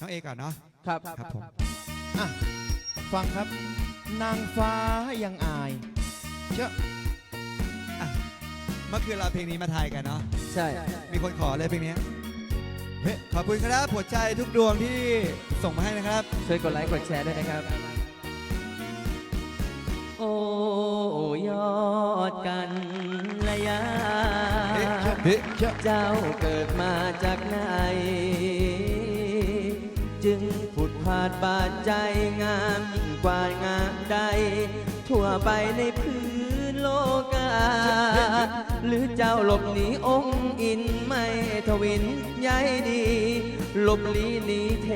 น้องเอก่อนเนาะครับครับผมอะฟังครับ นางฟ้ายังอายเชอะเมื่อคืนเราเอาเพลงนี้มาทายกันเนาะใช่ มีคนขอเลยเพลงนี้เฮ้ยขอบคุณครับหัวใจทุกดวงที่ส่งมาให้นะครับ ช่วยกดไลค์กดแชร์ด้วยนะครับ โอ้ยอดกันระยะเฮ้ยเฮ้ยเชอะเจ้าเกิดมาจากไหนจึ ดผาดบาดใจงามยิ่งกว่างามใด ทั่วไปในพื้นโลกา หรือเจ้าหลบหนีองค์อินไม่ทวินใยดีหลบลีหนีเท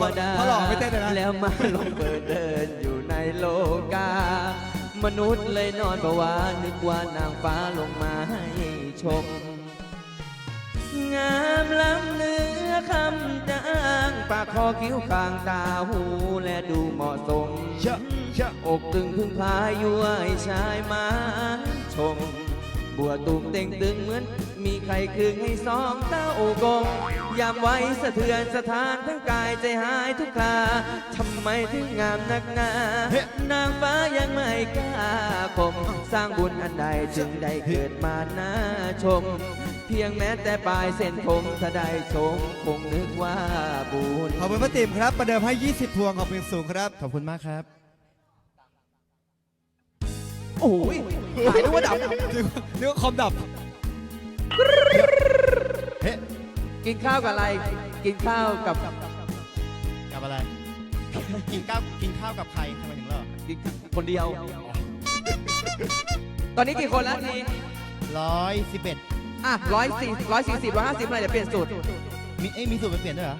วดา เขาหลอกไม่เต้นเลยนะ แล้วมาลงเปิดเดินอยู่ในโลกา มนุษย์เลยนอนประวานึกว่านางฟ้าลงมาให้ชม คำจางปากคอคิ้วคางตาหูและดูเหมาะสมเชอะเชอะอกตึงพึ่งพาอยู่ให้ชายมาชม บัวตูมเต่งตึงเหมือน มีใครคลึงให้สองเต้ากงยามไว้สะเทือนสถานทั้งกายใจหายทุกคราทำไมถึงงามนักหนา นางฟ้ายังไม่กล้าคมสร้างบุญอันใดจึงได้เกิดมาหน้าชม เพียงแม้แต่ปลายเส้นผมถ้าได้ชมคงนึกว่าบุญขอบคุณป้าติ๋มครับ ประเดิมให้ 20 พวงขอบคุณสูงครับ ขอบคุณมากครับ โอ้ยหายนึกว่าดับนึกว่าคอมดับ เฮ้กินข้าวกับอะไร กินข้าวกับกับอะไร กินข้าวกินข้าวกับใครทำไมถึงเลิกกินคนเดียว ตอนนี้กี่คนแล้วนี่ร้อยสิบเอ็ด อะร้อยสี่ร้อยสี่สิบร้อยห้าสิบอะไรเดี๋ยวเปลี่ยนสูตร มีเอ้ยมีสูตรไปเปลี่ยนด้วยเหรอ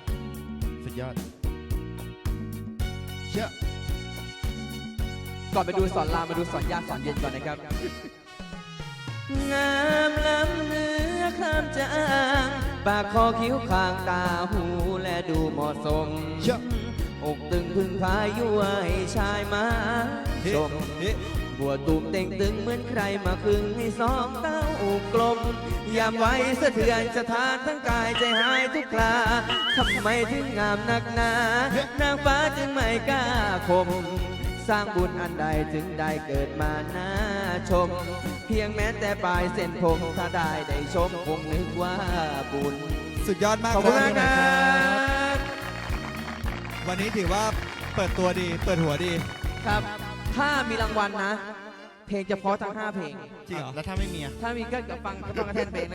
สุดยอด เชอะก่อนไปดูสอนรามมาดูสอนยากสอนเย็นก่อนนะครับ งามล้ำเนื้อข้ามจางปากคอคิ้วคางตาหูและดูเหมาะสม เชอะอกตึงพึ่งพายุให้ชายมาชมเฮ้ย บัวตูมเต่งตึงเหมือนใครมาคึงให้สองเต้ากลมยามไว้สะเทือนสถานทั้งกายใจหายทุกคราทำไมถึงงามนักหนา นางฟ้าจึงไม่กล้าคม สร้างบุญอันใดถึงได้เกิดมาหน้าชม เพียงแม้แต่ปลายเส้นผมถ้าได้ได้ชมคงนึกว่าบุญ สุดยอดมากขอบคุณมากคครัรับวันนี้ถือว่าเปิดตัวดี เปิดหัวดี ครับ ถ้ามีรางวัลนะ เพลงจะเพราะทั้ง5เพลง จริงเหรอ แล้วถ้าไม่มีอะ ถ้ามีก็ฟังก็ฟังกระแทนเพลง